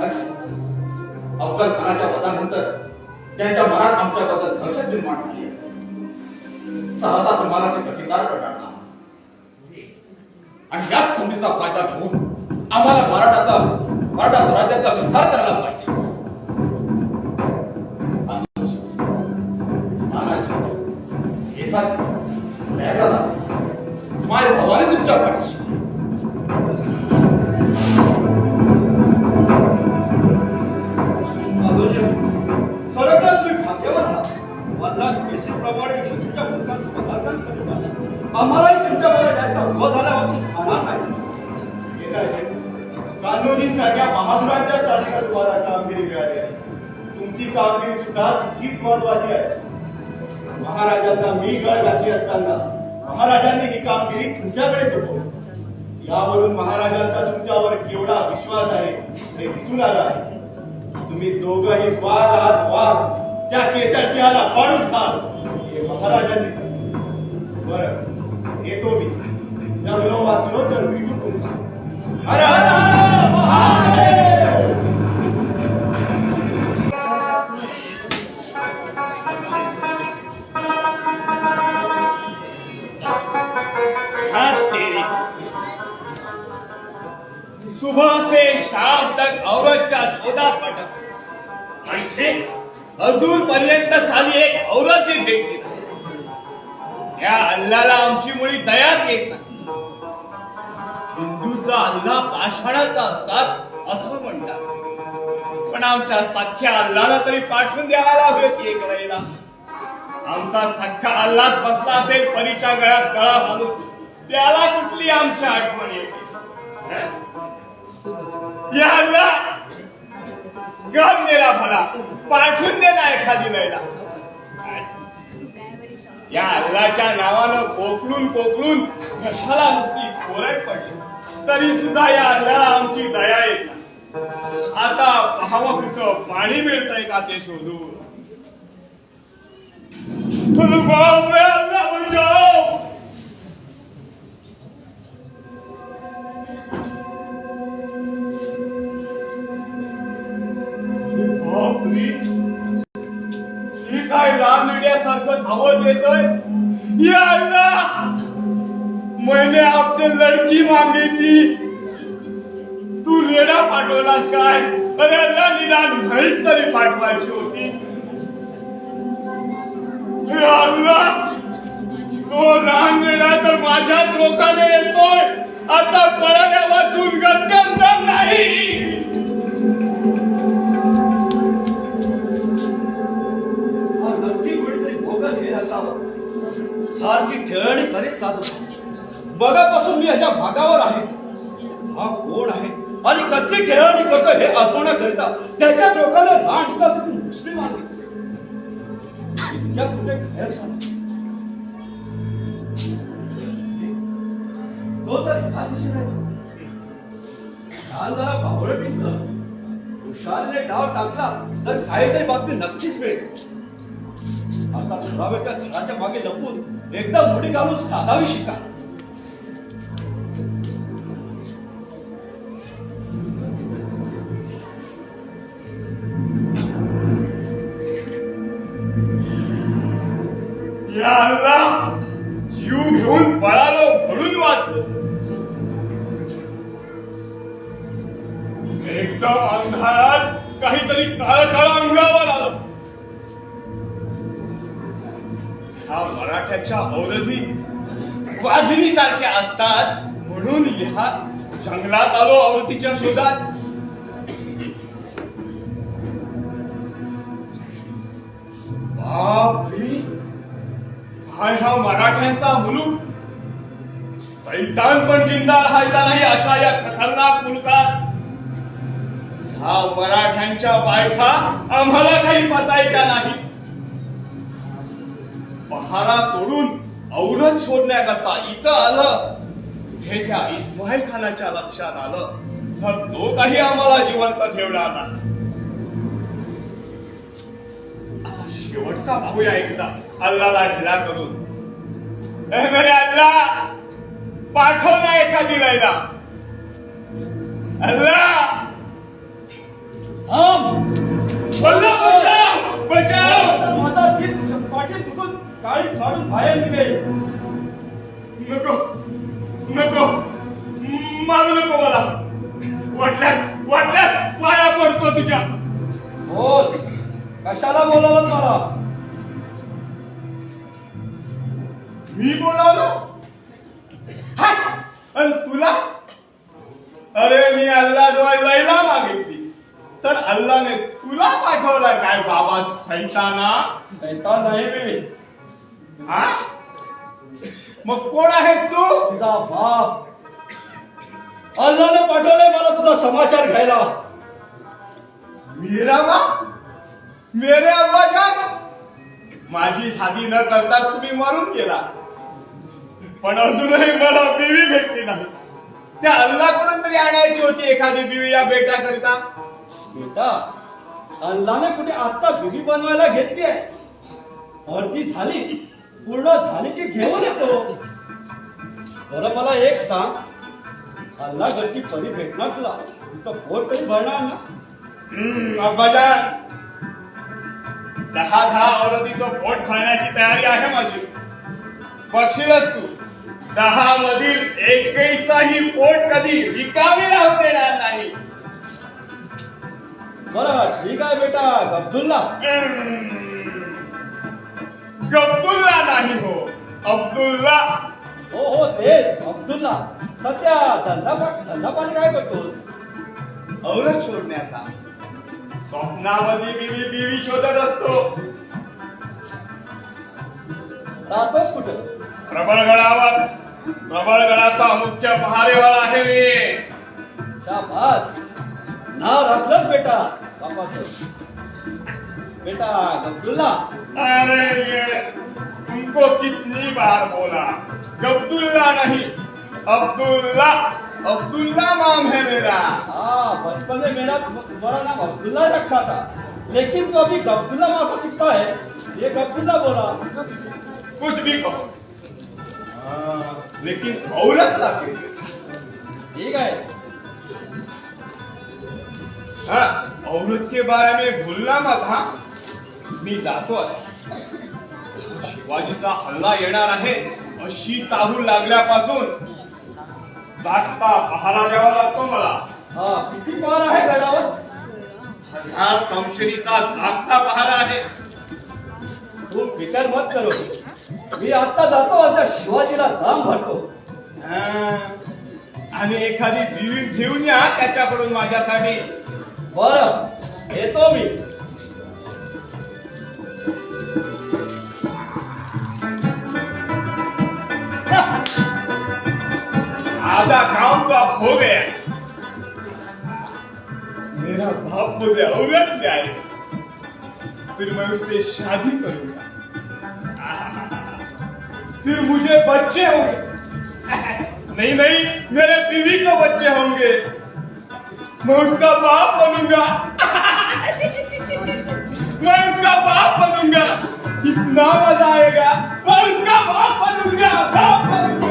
अफजल खानाच्या वधानंतर त्यांच्या मनात आमच्याबद्दल दहशत निर्माण झाली असते सहसा तुम्हाला ते प्रतिकार करणार आणि याच संधीचा फायदा घेऊन आम्हाला मराठाचा मराठा स्वराज्याचा विस्तार करायला पाहिजे. बाबूजी, खरोखरच मी भाग्यवान आहात. वल्लाद केसरीप्रमाणे शत्रूच्या मुखात समाधान करीत आहात. आम्हालाही तुमच्या याचा झाल्यावर होणार नाही. तुम्हाला कामगिरी मिळाली आहे. तुमची कामगिरी सुद्धा तितकीच महत्वाची आहे. महाराजांना मी गळ घातली असताना महाराजांनी ही कामगिरी तुमच्याकडे सोपवली. यावरून महाराजांचा तुमच्यावर केवढा विश्वास आहे हे दिसून आला आहे. तुम्ही दोघही वाघ आहात वाघ त्या केसर आला पाडून खाल. हे महाराजांनी बर येतो मी. जगलो वाचलो तर भेटू तुमचा हर सुबह से शाम तक औरत का पटत पट अजून पर्यंत साली एक औरतही भेटली या अल्लाला आमची मुळी दयाच येत नाही. हिंदूचा अल्ला पाषाणाचा असतात असं म्हणतात. पण आमच्या सख्या अल्लाला तरी पाठवून द्यायला हवे ती एक वेळेला आमचा सख्खा अल्लाच बसला असेल परीच्या गळ्यात गळा घालून. त्याला कुठली आमची आठवण येते? या अल्ला गम मेरा भला पाठवून दे ना एखादी लयला. या अल्लाच्या नावानं कोकलून कोकलून घशाला नुसती कोरड पडली? तरी सुद्धा या अल्लाला आमची दया येत आता पाहावं कुठं पाणी मिळतंय का ते शोधून? बापरे ही काय रानड्यासारखं धावत येतोय? या अल्लाह मैंने आपसे लड़की मांगी थी। तू रेडा पाठवलास काय? अरे अल्ला निदान म्हैस तरी पाठवायची होतीस। हे अल्लाह तो रानवेडा तर माझ्याच लोकांना येतोय। आता पळाल्या वाचून गत्यंतर नाही। खेळ करीत जात होतो. बघापासून मी ह्याच्या भागावर आहे. हा कोण आहे? आणि कसली ठेळणी करतो हे अजमावण्याकरिता त्याच्या लोकांना लांड का मुस्लिम आहे कुठे खेळ झाला तो तर ह्या दिशेने आहे. दिसलं. हुशारीने डाव टाकला तर काहीतरी बातमी नक्कीच मिळेल. आता पुराव्याच्या चुनाच्या मागे लपून एकदा मुडी घालून साधावी शिका. जीव घेऊन पळालो म्हणून वाचलो. एकदम अंधारात काहीतरी काळ काळ अंगावर आलं. ह्या मराठ्याच्या औरधी वाघिणी सारख्या असतात म्हणून ह्या जंगलात आलो आवृत्तीच्या शोधात. हा मराठ्यांचा मुलूक. सैतान पण जिंदा राहायचा नाही अशा या खतरनाक मुलकात. ह्या मराठ्यांच्या बायका आम्हाला काही पचायच्या नाही बहारा सोडून औरत शोधण्याकरता इथं आलं. हे त्या इस्माईल खानाच्या लक्षात आलं. तर तो काही आम्हाला जिवंत ठेवणार नाही. शेवटचा पाहूया एकदा अल्लाला ढिला करून. मेरे अल्ला पाठव ना एका दिलायला अल्ला बचाव बचाव. माझा पाठी दुखून काळी फाडून बाहेर निघेल नको नको. मारू नको मला. वाटल्यास वाटल्यास पाया पडतो तुझ्या. बोल. कशाला बोलावलं मला? मी बोलावलो? हाय! अन तुला? अरे मी अल्ला जवळ लैला मागितली. तर अल्लाने तुला पाठवला काय बाबा सैताना? ऐका नाही मी. हा? मग कोण आहेस तू? तुझा बाप. अल्लाने पाठवलंय मला तुझा समाचार घ्यायला. मेरा बाप मेरे अब्बा जान. माझी शादी न करता तुम्ही मरून गेला. पण अजूनही मला बीवी भेटली नाही. त्या अल्लाकडून तरी आणायची होती एखादी बीवी या बेटा करता बेटा अल्लाने कुठे आता बिबी बनवायला घेतली आहे? अर्धी झाली. पूर्ण झाली की घेऊन येतो. बरं मला एक सांग. अल्ला घरची परी भेटणार तुला? तिचं पोट तरी भरणार ना? हम्म, अब्बाजान दहा दहा औरतीचं पोट खाण्याची तयारी आहे माझी. बघशीलच तू. दहा मधील एकहीचाही पोट कधी रिकामी राहू देणार नाही. बरं ठीक आहे बेटा अब्दुल्ला गब्दुल्ला नाही हो. अब्दुल्ला. हो हो तेच अब्दुल्ला. सध्या धंदा धंदा पाणी काय करतोस? औरत शोधण्याचा. स्वप्नामध्ये बीवी बीवी शोधत असतो. राहतोस कुठं? प्रबळगडावर प्रबळगडाचा मुख्य पहारेवर आहे मी. शाबास. नाव राखलंच बेटा. बापाचं बेटा अब्दुल्ला अरे ये तुमको कितनी बार बोला गब्दुल्ला नहीं अब्दुल्ला अब्दुल्ला नाम है मेरा। हाँ बचपन में मेरा तुम्हारा नाम अब्दुल्ला रखा था। लेकिन तो अभी अब्दुल्ला माँ को दिखता है ये अब्दुल्ला बोला। कुछ भी कहो। लेकिन औरत लाके। ठीक है। हाँ औरत के बारे में भूलना मत हा। मी जातो आहे शिवाजीचा हल्ला येणार आहे अशी चाहूल लागल्यापासून जागता पहारा द्यावा लागतो मला. हाँ किती पार आहे गडावर? हजार संशरीचा जागता पहारा आहे. तू विचार मत करो. मी आता जातो आणि त्या शिवाजीला दाम भरतो. हा. आणि एखादी बिवी घेऊन या त्याच्याकडून माझ्यासाठी. बर येतो मी. आधा काम तो आप हो गया। मेरा बाप मुझे औरत प्यारी। फिर मैं उससे शादी करूँगा। फिर मुझे बच्चे होंगे। नहीं नहीं, मेरे बीवी को बच्चे होंगे। मैं उसका बाप बनूँगा। मैं उसका बाप बनूँगा। इतना मज़ा आएगा। मैं उसका बाप बनूँगा बाप बनूँगा।